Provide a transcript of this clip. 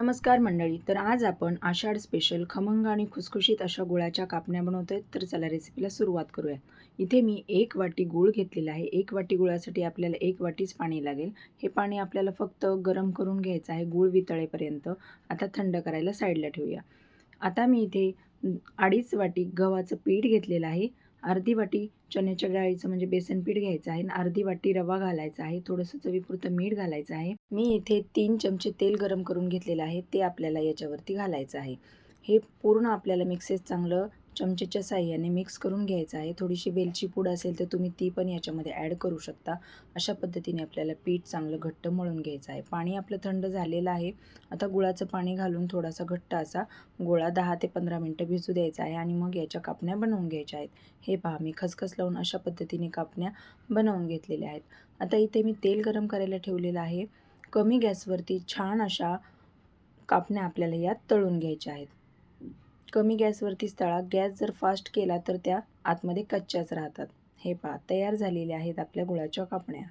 नमस्कार मंडळी तर आज आपण आषाढ स्पेशल खमंग आणि खुसखुशीत अशा गुळाच्या कापण्या बनवतो आहेत तर चला रेसिपीला सुरुवात करूया. इथे मी एक वाटी गूळ घेतलेला आहे. एक वाटी गुळासाठी आपल्याला एक वाटीच पाणी लागेल. हे पाणी आपल्याला फक्त गरम करून घ्यायचं आहे गूळ वितळेपर्यंत. आता थंड करायला साईडला ठेवूया. आता मी इथे अडीच वाटी गव्हाचं पीठ घेतलेलं आहे. अर्धी वाटी चण्याच्या डाळीचं म्हणजे बेसन पीठ घ्यायचं आहे आणि अर्धी वाटी रवा घालायचा आहे. थोडंसं चवीपुरतं मीठ घालायचं आहे. मी इथे तीन चमचे तेल गरम करून घेतलेलं आहे. ते आपल्याला याच्यावरती घालायचं आहे. हे पूर्ण आपल्याला मिक्सेस चांगलं चमचेच्या साह्याने मिक्स करून घ्यायचं आहे. थोडीशी वेलची पूड असेल तर तुम्ही ती पण याच्यामध्ये ॲड करू शकता. अशा पद्धतीने आपल्याला पीठ चांगलं घट्ट मळून घ्यायचं आहे. पाणी आपलं थंड झालेलं आहे. आता गुळाचं पाणी घालून थोडासा घट्ट असा गोळा दहा ते पंधरा मिनटं भिजू द्यायचा आहे आणि मग याच्या कापण्या बनवून घ्यायच्या आहेत. हे पहा मी खसखस लावून अशा पद्धतीने कापण्या बनवून घेतलेल्या आहेत. आता इथे मी तेल गरम करायला ठेवलेलं आहे. कमी गॅसवरती छान अशा कापण्या आपल्याला यात तळून घ्यायच्या आहेत. कमी गॅसवरतीच तळा गॅस जर फास्ट केला तर त्या आतमध्ये कच्च्याच राहतात. हे पहा तयार झालेल्या आहेत आपल्या गुळाच्या कापण्या.